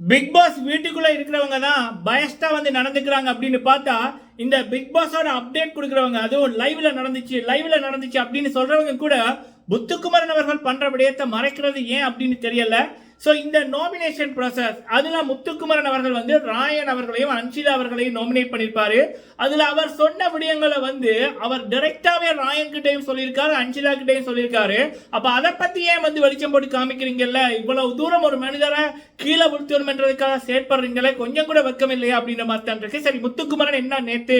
Big pass வீட்டுக்குள்ள இருக்கிறவங்க தான் பயஸ்டா வந்து நடந்துக்கிறாங்க அப்படின்னு பார்த்தா இந்த பிக் பாஸோட அப்டேட் கொடுக்குறவங்க அதுவும் லைவ்ல நடந்துச்சு லைவ்ல நடந்துச்சு அப்படின்னு சொல்றவங்க கூட புத்துக்குமரன் அவர்கள் பண்ற விடயத்தை மறைக்கிறது ஏன் அப்படின்னு தெரியல. ஸோ இந்த நாமினேஷன் ப்ராசஸ் அதில் முத்துக்குமரன் அவர்கள் வந்து ராயன் அவர்களையும் அன்ஷிதா அவர்களையும் நாமினேட் பண்ணியிருப்பாரு அதில் அவர் சொன்ன விடயங்களை வந்து அவர் டைரெக்டாகவே ராயன் கிட்டையும் சொல்லியிருக்காரு அன்ஷிதா கிட்டையும் சொல்லியிருக்காரு. அப்போ அதை பற்றி ஏன் வந்து வெளிச்சம் போட்டு காமிக்கிறீங்கல்ல? இவ்வளவு தூரம் ஒரு மனிதரை கீழே விழுத்தணும்ன்றதுக்காக செயற்படுறீங்களே கொஞ்சம் கூட வெக்கம் இல்லையா அப்படின்ற மாதிரி தான் இருக்கு. சரி முத்துக்குமரன் என்ன நேற்று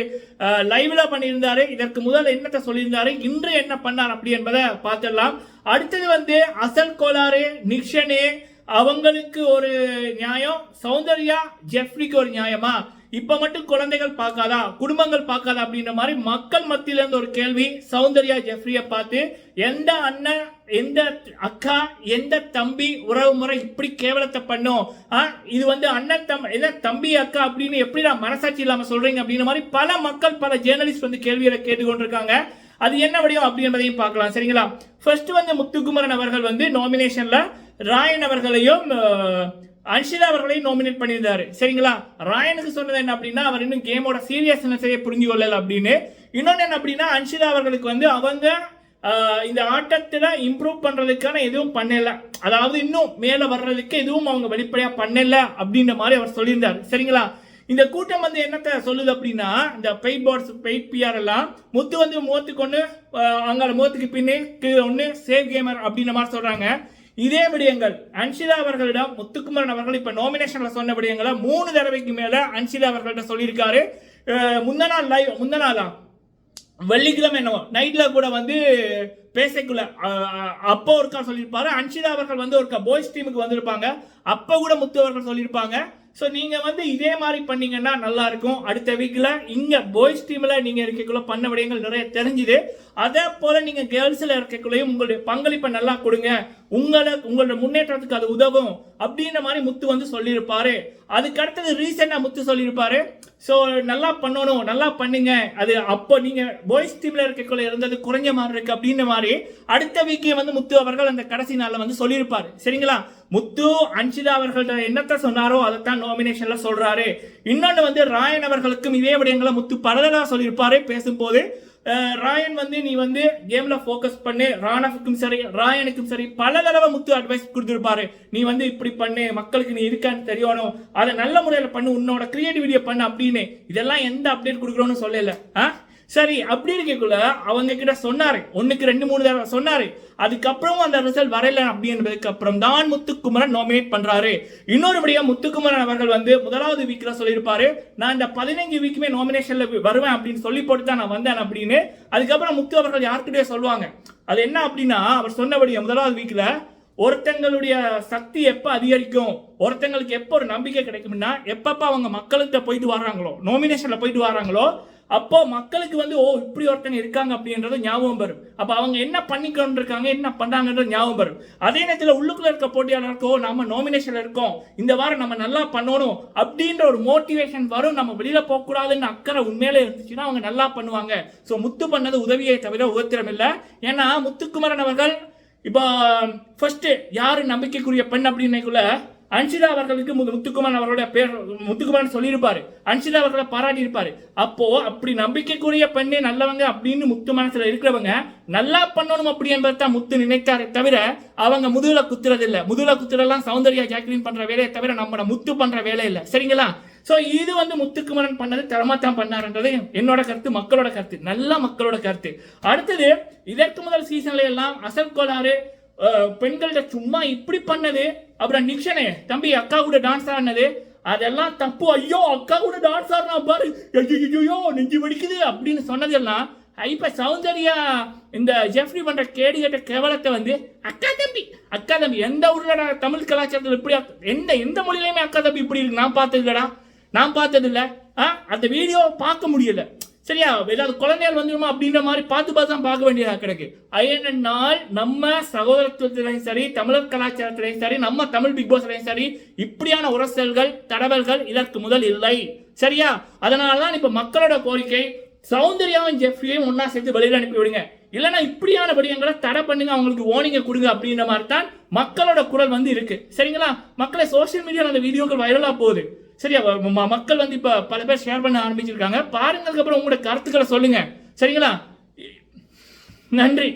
லைவ்ல பண்ணியிருந்தாரு இதற்கு முதல் என்னத்தை சொல்லியிருந்தாரு இன்று என்ன பண்ணார் அப்படி என்பதை பார்த்துடலாம். அடுத்தது வந்து அசல் கோளாறு நிக்ஷனே அவங்களுக்கு ஒரு நியாயம் சௌந்தர்யா ஜெஃப்ரிக்கு ஒரு நியாயமா? இப்ப மட்டும் குழந்தைகள் பார்க்காதா? குடும்பங்கள் பார்க்காதா? அப்படின்ற மாதிரி மக்கள் மத்தியில இருந்து ஒரு கேள்வி சௌந்தர்யா ஜெஃப்ரிய பார்த்து எந்த அண்ணன் எந்த அக்கா எந்த தம்பி உறவு முறை இப்படி கேவலத்தை பண்ணும்? ஆ, இது வந்து அண்ணன் தம் என்ன தம்பி அக்கா அப்படின்னு எப்படி நான் மனசாட்சி இல்லாம சொல்றீங்க? அப்படின்ற மாதிரி பல மக்கள் பல ஜேர்னலிஸ்ட் வந்து கேள்விகளை கேட்டுக்கொண்டிருக்காங்க. அது என்ன வடிவம் அப்படின்றதையும் பார்க்கலாம். சரிங்களா? ஃபர்ஸ்ட் வந்து முத்துக்குமரன் அவர்கள் வந்து நாமினேஷன்ல ராயன் அவர்களையும் அன்ஷிதா அவர்களையும் நாமினேட் பண்ணியிருந்தாரு. சரிங்களா? ராயனுக்கு சொன்னது என்ன அப்படின்னா அவர் இன்னும் கேமோட சீரியஸ்னஸையே புரிஞ்சு கொள்ளல அப்படின்னு. இன்னொன்று என்ன அப்படின்னா அன்ஷிதா அவர்களுக்கு வந்து அவங்க இந்த ஆட்டத்தில் இம்ப்ரூவ் பண்ணுறதுக்கான எதுவும் பண்ணலை. அதாவது இன்னும் மேலே வர்றதுக்கு எதுவும் அவங்க வெளிப்படையாக பண்ணலை அப்படின்ற மாதிரி அவர் சொல்லியிருந்தார். சரிங்களா? இந்த கூட்டம் வந்து என்னத்தை சொல்லுது அப்படின்னா இந்த பெயிட் போர்ட்ஸ் பெயிட் பிஆர் எல்லாம் முத்து வந்து முகத்துக்கு ஒன்று அவங்கள முகத்துக்கு பின்னே ஒன்று சேவ் கேமர் அப்படின்ற மாதிரி சொல்கிறாங்க இதே விடயங்கள். அன்ஷிதா அவர்களிடம் முத்துக்குமரன் அவர்கள் இப்போ நாமினேஷனில் சொன்ன விடயங்களை மூணு தடவைக்கு மேலே அன்ஷிதா அவர்கள்ட்ட சொல்லியிருக்காரு. அஹ் முந்த நாள் லைவ் முந்த நாளா? வெள்ளிக்கிழமை என்னவோ? நைட்டில் கூட வந்து பேசக்குள்ள அப்போ ஒருக்கா சொல்லியிருப்பாரு. அன்ஷிதா அவர்கள் வந்து ஒருக்கா பாய்ஸ் டீமுக்கு வந்திருப்பாங்க. அப்போ கூட முத்து அவர்கள் சொல்லியிருப்பாங்க. ஸோ நீங்கள் வந்து இதே மாதிரி பண்ணிங்கன்னா நல்லாயிருக்கும். அடுத்த வீக்கில் இங்கே பாய்ஸ் டீமில் நீங்கள் இருக்கக்குள்ள பண்ண விடயங்கள் நிறைய தெரிஞ்சுது. அதே போல் நீங்கள் கேர்ள்ஸில் இருக்கக்குள்ளேயும் உங்களுடைய பங்களிப்பை நல்லா கொடுங்க. உங்களை உங்களோட முன்னேற்றத்துக்கு அது உதவும் அப்படின்ற மாதிரி முத்து வந்து சொல்லியிருப்பாரு. அதுக்கு அடுத்தது ரீசெண்டாக முத்து சொல்லியிருப்பாரு. ஸோ நல்லா பண்ணணும் நல்லா பண்ணுங்க. அது அப்போ நீங்கள் பாய்ஸ் டீமில் இருக்கக்குள்ள இருந்தது குறைஞ்ச மாதிரி இருக்கு அப்படின்ற மாதிரி அடுத்த வீக்கே வந்து முத்து அவர்கள் அந்த கடைசி நாளில் வந்து சொல்லியிருப்பார். சரிங்களா? முத்து அன்சிதா அவர்கள்ட்ட என்னத்தை சொன்னாரோ அதைத்தான் நாமினேஷன்ல சொல்றாரு. இன்னொன்னு வந்து ராயன் அவர்களுக்கும் இதே விடயங்களை முத்து பலதடா சொல்லியிருப்பாரு பேசும்போது. ராயன் வந்து நீ வந்து கேம்ல ஃபோக்கஸ் பண்ணு ராணவுக்கும் சரி ராயனுக்கும் சரி பல தடவை முத்து அட்வைஸ் கொடுத்துருப்பாரு. நீ வந்து இப்படி பண்ணு மக்களுக்கு நீ இருக்கான்னு தெரியணும் அதை நல்ல முறையில் பண்ணு உன்னோட கிரியேட்டிவிட்டியை பண்ணு அப்படின்னு. இதெல்லாம் எந்த அப்டேட் கொடுக்குறோன்னு சொல்லல. ஆ? சரி அப்படி இருக்கக்குள்ள அவங்க கிட்ட சொன்னாரு. ஒன்றுக்கு ரெண்டு மூணு தடவை சொன்னாரு. அதுக்கப்புறமும் அந்த ரிசல்ட் வரல அப்படின்றதுக்கு அப்புறம் தான் முத்துக்குமரன் நாமினேட் பண்றாரு. இன்னொருபடியா முத்துக்குமரன் அவர்கள் வந்து முதலாவது வீக்ல சொல்லியிருப்பாரு நான் இந்த பதினைஞ்சு வீக்குமே நாமினேஷன்ல வருவேன் அப்படின்னு சொல்லி போட்டு தான் நான் வந்தேன் அப்படின்னு. அதுக்கப்புறம் முத்து அவர்கள் யார்கிட்டயே சொல்லுவாங்க. அது என்ன அப்படின்னா அவர் சொன்னபடியா முதலாவது வீக்ல ஒருத்தங்களுடைய சக்தி எப்போ அதிகரிக்கும்? ஒருத்தங்களுக்கு எப்போ ஒரு நம்பிக்கை கிடைக்கும்னா எப்பப்போ அவங்க மக்கள்கிட்ட போயிட்டு வர்றாங்களோ நோமினேஷனில் போயிட்டு வர்றாங்களோ அப்போ மக்களுக்கு வந்து ஓ இப்படி ஒருத்தங்க இருக்காங்க அப்படின்றது ஞாபகம் வரும். அப்போ அவங்க என்ன பண்ணிக்கொண்டு இருக்காங்க என்ன பண்ணாங்கன்றது ஞாபகம் வரும். அதே நேரத்தில் உள்ளுக்குள்ள இருக்க போட்டியாளருக்கோ நம்ம நாமினேஷன்ல இருக்கோம். இந்த வாரம் நம்ம நல்லா பண்ணணும். அப்படின்ற ஒரு மோட்டிவேஷன் வரும். நம்ம வெளியில போகக்கூடாதுன்னு அக்கறை உண்மையிலே இருந்துச்சுன்னா அவங்க நல்லா பண்ணுவாங்க. ஸோ முத்து பண்ணது உதவியை தவிர உபத்திரம் இல்லை ஏன்னா முத்துக்குமரன் அவர்கள் இப்போ ஃபர்ஸ்ட்டு யார் நம்பிக்கைக்குரிய பெண் அப்படின்னைக்குள்ள அன்சிதா அவர்களுக்கு மு- முத்துக்குமார் அவரோட பேர் முத்துக்குமார்னு சொல்லியிருப்பார். அன்சிதா அவர்களை பாராட்டி இருப்பார் அப்போ அப்படி நம்பிக்கைக்குரிய பெண்ணே நல்லவங்க அப்படின்னு முத்து மனசுல இருக்கிறவங்க நல்லா பண்ணணும் அப்படி என்பதை தான் முத்து நினைத்தாரே தவிர அவங்க முதுகுல குத்துறதில்லை. இல்ல முதுகுல குத்துறதெல்லாம் சௌந்தர்யா ஜாக்லின் பண்ற வேலையை தவிர நம்மளோட முத்து பண்ற வேலை இல்லை. சரிங்களா? சோ இது வந்து முத்துக்குமரன் பண்ணது தரமாத்தான் பண்ணாருன்றது என்னோட கருத்து மக்களோட கருத்து நல்ல மக்களோட கருத்து. அடுத்தது இதற்கு முதல் சீசன்ல எல்லாம் அசல் கோளாறு பெண்கள்கிட்ட சும்மா இப்படி பண்ணது அப்புறம் நிக்ஷனே தம்பி அக்கா கூட டான்ஸ் ஆடினது அதெல்லாம் தப்பு. ஐயோ அக்கா கூட டான்ஸ் ஆடுறா பாரு. ஐயோ நெஞ்சு வெடிக்குது அப்படின்னு சொன்னதெல்லாம் இப்போ சௌந்தர்யா இந்த ஜெஃப்ரி பண்ற கேடு கேட்ட கேவலத்தை வந்து அக்கா தம்பி அக்கா தம்பி எந்த ஊர்லடா தமிழ் கலாச்சாரத்தில் இப்படி எந்த எந்த மொழியிலுமே அக்கா தம்பி இப்படி இருக்கு நான் பார்த்ததுலடா நான் பார்த்ததில்ல. ஆ, அந்த வீடியோ பார்க்க முடியல. சரியா ஏதாவது குழந்தைகள் வந்துடுமா அப்படின்ற மாதிரி பார்த்து பார்த்து தான் பார்க்க வேண்டியதாக கிடக்கு. அயனால் நம்ம சகோதரத்துவத்திலையும் சரி தமிழர் கலாச்சாரத்திலையும் சரி நம்ம தமிழ் பிக் பாஸ்லையும் சரி இப்படியான உரசல்கள் தடவல்கள் இதற்கு முதல் இல்லை. சரியா? அதனால தான் இப்போ மக்களோட கோரிக்கை சௌந்தர்யாவும் ஜெஃப்ரியும் ஒன்னா சேர்த்து வெளியில் அனுப்பி விடுங்க இல்லைன்னா இப்படியான படியங்களை தடை பண்ணுங்க அவங்களுக்கு ஓனிங்க கொடுங்க அப்படின்ற மாதிரி தான் மக்களோட குரல் வந்து இருக்கு. சரிங்களா? மக்களை சோஷியல் மீடியாவில் அந்த வீடியோக்கள் வைரலாக போகுது. சரியா? மக்கள் வந்து இப்போ பல பேர் ஷேர் பண்ண ஆரம்பிச்சிருக்காங்க. பாருங்க அதுக்கப்புறம் உங்களோட கருத்துக்களை சொல்லுங்க. சரிங்களா? நன்றி.